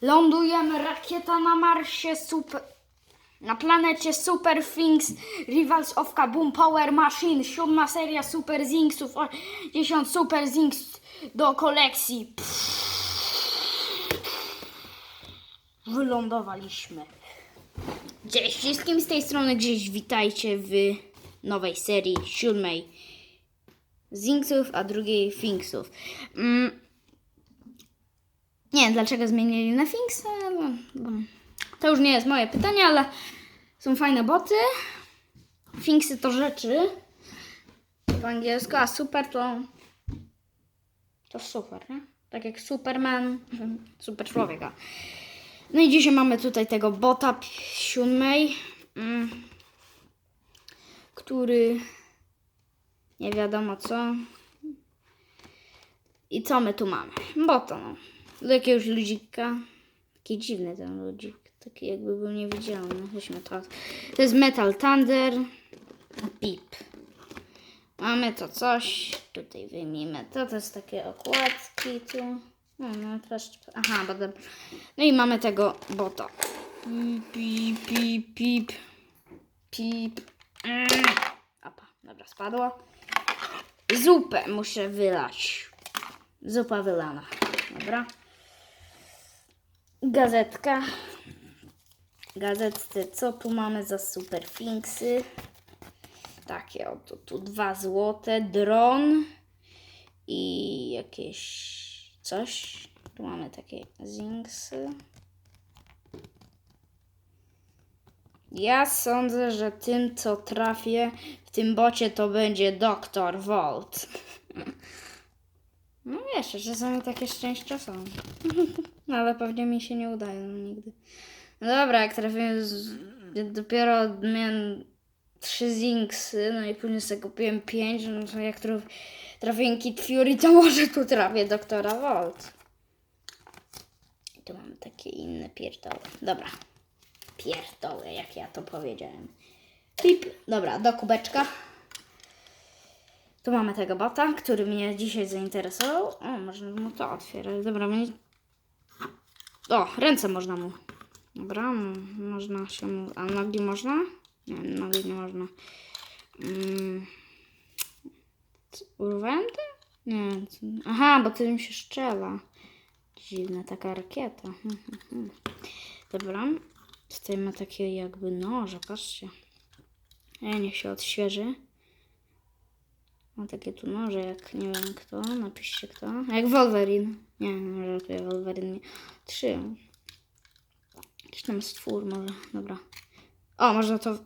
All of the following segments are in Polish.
Lądujemy, rakieta na Marsie, super... Na planecie Super Things, Rivals of Kaboom, Power Machine, siódma seria Super Zinksów, 10 Super Zinks do kolekcji. Wylądowaliśmy. Cześć wszystkim z tej strony gdzieś witajcie w nowej serii, siódmej Zinksów, a drugiej Finksów. Mm. Nie wiem dlaczego zmienili na Finks, ale bo to już nie jest moje pytanie, ale są fajne boty. Finksy to rzeczy po angielsku, a super to to super, nie? Tak jak Superman, super człowieka. No i dzisiaj mamy tutaj tego bota siódmej, mm, który nie wiadomo co. I co my tu mamy? Bota, no. Do jakiegoś ludzika. Taki dziwny ten ludzik. Taki jakby był niewidzialny. Weźmy to. To jest Metal Thunder. Pip. Mamy to coś. Tutaj wyjmijmy to. To jest takie okładki tu. No, no też. Aha, dobra. No i mamy tego bota. Pip, pip, pip, pip. Pip. Mm. Dobra, spadło. Zupę muszę wylać. Zupa wylana. Dobra. Gazetka. Gazetce, co tu mamy za super finksy? Takie oto tu dwa złote, dron i jakieś coś. Tu mamy takie zinksy. Ja sądzę, że tym, co trafię w tym bocie, to będzie Doktor Volt. No wiesz, czasami takie szczęścia są. No, ale pewnie mi się nie udaje no, nigdy. No dobra, jak trafiłem z... dopiero miałem trzy zinksy, no i później sobie kupiłem pięć, no to jak traf... trafiłem Kid Fury, to może tu trafię doktora Volt. I tu mamy takie inne pierdoły. Dobra. Pierdoły, jak ja to powiedziałem. Pip. Dobra, do kubeczka. Tu mamy tego bota, który mnie dzisiaj zainteresował. O, można mu to otwierać. Dobra, mnie... O, ręce można mu. Dobra, można się mu... A nogi można? Nie, nogi nie można. Mm. Urwałem to? Nie. Aha, bo tym się strzela. Dziwna taka rakieta. Hmm, hmm, hmm. Dobra. Tutaj ma takie jakby noże, patrzcie. E, niech się odświeży. Ma takie tu noże, jak nie wiem kto, napiszcie kto. Jak Wolverine. Nie, nie żartuję, Wolverine. Trzy. Jakiś tam stwór może, dobra. O, można to...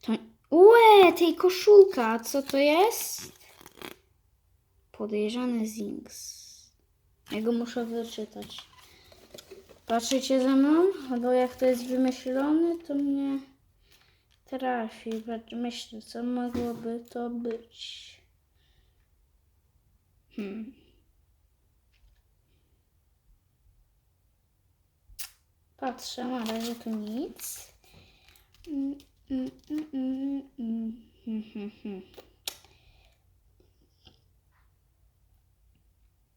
to... Łe, tej koszulka, co to jest? Podejrzany Zinks. Ja go muszę wyczytać. Patrzycie ze mną? Albo jak to jest wymyślone, to mnie trafi. Myślę, co mogłoby to być. Hmm. Patrzę, na razie tu nic. Mm, mm, mm, mm, mm, hmm, hmm, hmm.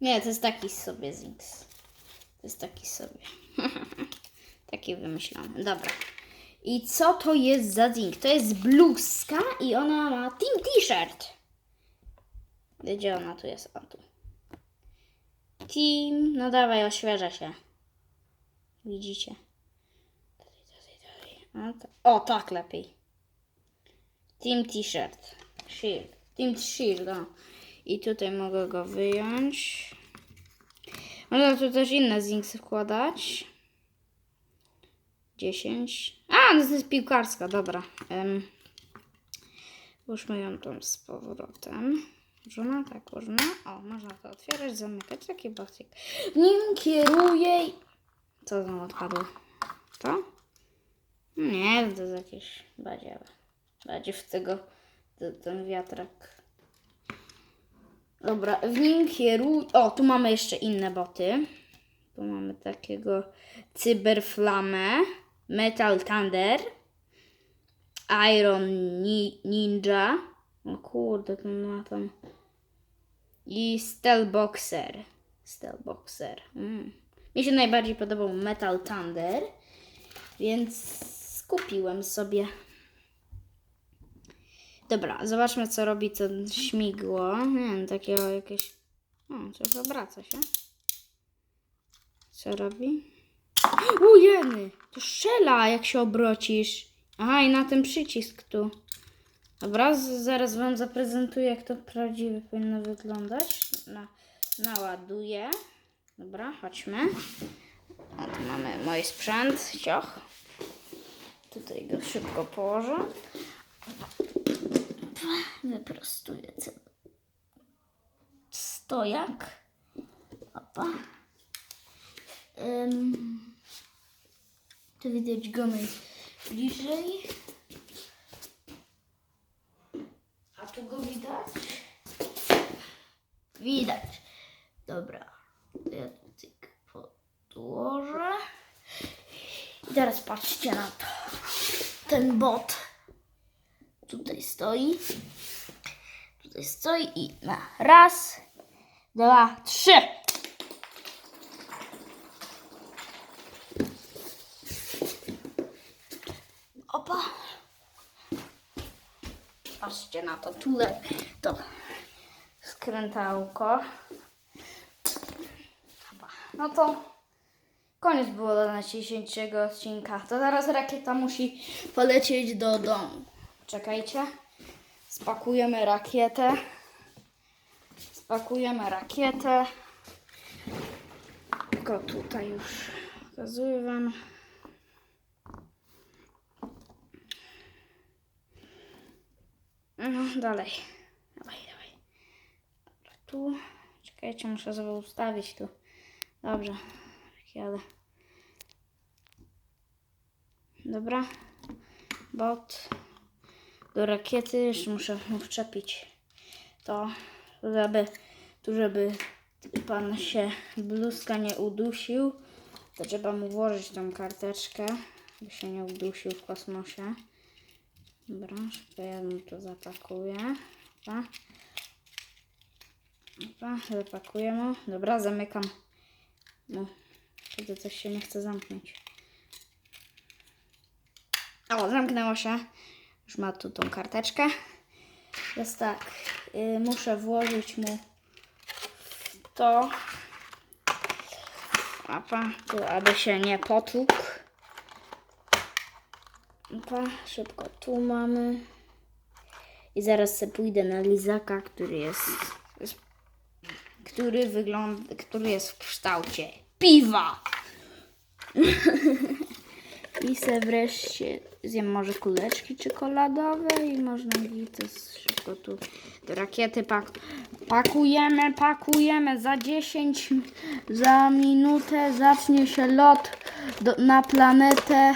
Nie, to jest taki sobie Zinks. To jest taki sobie. taki wymyślony. Dobra. I co to jest za Zink? To jest bluzka i ona ma team t-shirt. Gdzie ona tu jest? O tu. Team. No dawaj, oświeża się. Widzicie? Tak. o tak lepiej. Team t-shirt. Shield. Team shield, o. I tutaj mogę go wyjąć. Można tu też inne zinksy wkładać. 10. A, no to jest piłkarska, dobra. Um, Włóżmy ją tam z powrotem. Można? Tak, można. O, można to otwierać, zamykać. Taki bocik. Nim kieruje... Co tam odpadło? To? Nie, to jest jakieś badziewa. Badziew tego, to, ten wiatrak. Dobra, w nim kieruj... O, tu mamy jeszcze inne boty. Tu mamy takiego Cyberflamę, Metal Thunder, Iron Ni- Ninja. O kurde, to ma tam. I Stealthboxer. Stealthboxer. Mm. Mi się najbardziej podobał Metal Thunder, więc kupiłem sobie. Dobra, zobaczmy co robi to śmigło. Nie wiem, takiego jakieś... O, coś obraca się. Co robi? Ujeny! To strzela, jak się obrocisz. Aha, i na ten przycisk tu. Dobra, zaraz Wam zaprezentuję, jak to prawdziwie powinno wyglądać. Na, naładuję. Dobra, chodźmy. O, tu mamy mój sprzęt, cioch. Tutaj go szybko położę. Wyprostuję cały stojak. Opa. Ym, tu widać go najbliżej. A tu go widać? Widać. Dobra. To ja tutaj podłożę. I teraz patrzcie na to. Ten bot tutaj stoi. Tutaj stoi i na raz, dwa, trzy. Opa. Patrzcie na to, tutaj to skrętałko. No to koniec było do dzisiejszego odcinka. To teraz rakieta musi polecieć do domu. Czekajcie. Spakujemy rakietę. Spakujemy rakietę. Tylko tutaj już pokazuję Wam. No, dalej. Dawaj, dawaj. Tu. Czekajcie, muszę sobie ustawić tu. Dobrze. Jadę. Dobra. Bot. Do rakiety jeszcze muszę mu wczepić to, żeby, tu żeby pan się bluzka nie udusił, to trzeba mu włożyć tą karteczkę, by się nie udusił w kosmosie. Dobra, ja mu to zapakuję. Dobra. Dobra, zapakuję mu. Dobra, zamykam. No, wtedy coś się nie chce zamknąć. O, zamknęło się. Już ma tu tą karteczkę. Jest tak, y, muszę włożyć mu to, Apa, tu, aby się nie potłukł. Szybko tu mamy. I zaraz sobie pójdę na lizaka, który jest, jest który wygląda, który jest w kształcie piwa. I se wreszcie zjem może kuleczki czekoladowe i można to szybko tu do rakiety pak pakujemy, pakujemy. Za 10, za minutę zacznie się lot do, na planetę.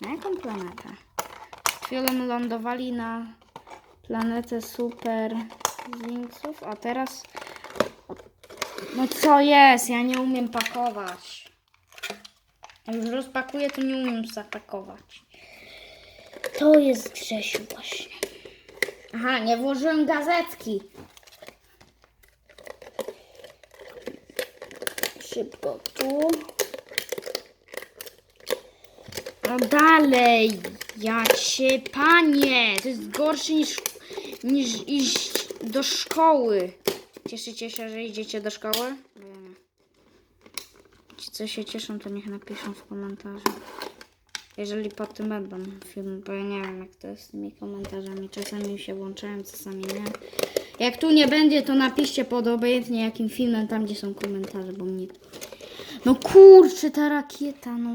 Na jaką planetę? Chwilą lądowali na planetę super Zinksów, a teraz... No co jest? Ja nie umiem pakować. Już rozpakuję, to nie umiem zapakować. To jest Grzesiu właśnie. Aha, nie włożyłem gazetki. Szybko tu. Dalej. Ja cię, panie. To jest gorsze niż, niż iść do szkoły. Cieszycie się, że idziecie do szkoły? Nie. Ci, co się cieszą, to niech napiszą w komentarzu. Jeżeli pod tym będą filmy, bo ja nie wiem, jak to jest z tymi komentarzami. Czasami się włączają, czasami nie. Jak tu nie będzie, to napiszcie pod obojętnie jakim filmem, tam gdzie są komentarze, bo mnie... No kurczę, ta rakieta, no.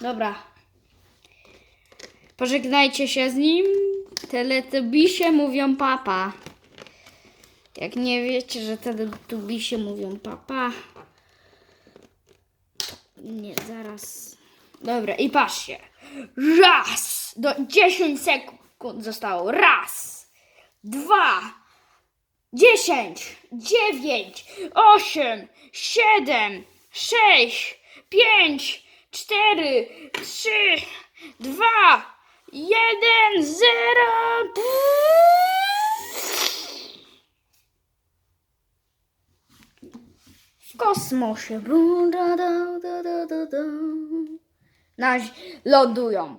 Dobra. Pożegnajcie się z nim. Teletubisie mówią papa. Jak nie wiecie, że teletubisie mówią papa. Nie, zaraz. Dobra, i patrzcie. Raz! Do 10 sekund zostało. Raz! Dwa! Dziesięć! Dziewięć! Osiem! Siedem! Sześć! Pięć! Cztery! Trzy! Dwa! Jeden! Zero! W kosmosie. Na lądują.